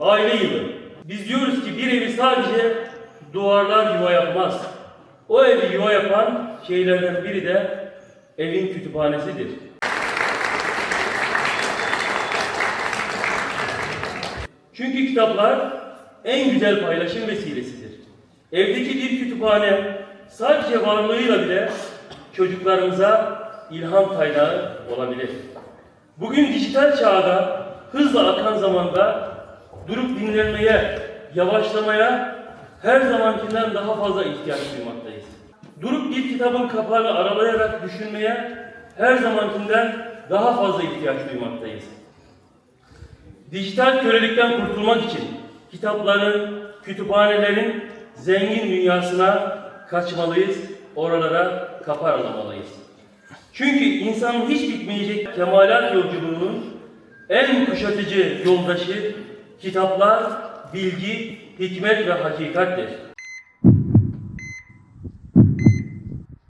aile yılı. Biz diyoruz ki bir evi sadece duvarlar yuva yapmaz. O evi yuva yapan şeylerden biri de evin kütüphanesidir. Çünkü kitaplar en güzel paylaşım vesilesidir. Evdeki bir kütüphane sadece varlığıyla bile çocuklarımıza ilham kaynağı olabilir. Bugün dijital çağda hızla akan zamanda durup dinlenmeye, yavaşlamaya her zamankinden daha fazla ihtiyaç duymaktayız. Durup bir kitabın kapağını aralayarak düşünmeye her zamankinden daha fazla ihtiyaç duymaktayız. Dijital kölelikten kurtulmak için kitapların, kütüphanelerin zengin dünyasına kaçmalıyız, oralara kapı aralamalıyız. Çünkü insanın hiç bitmeyecek kemalat yolculuğunun en kuşatıcı yoldaşı kitaplar, bilgi, hikmet ve hakikattir.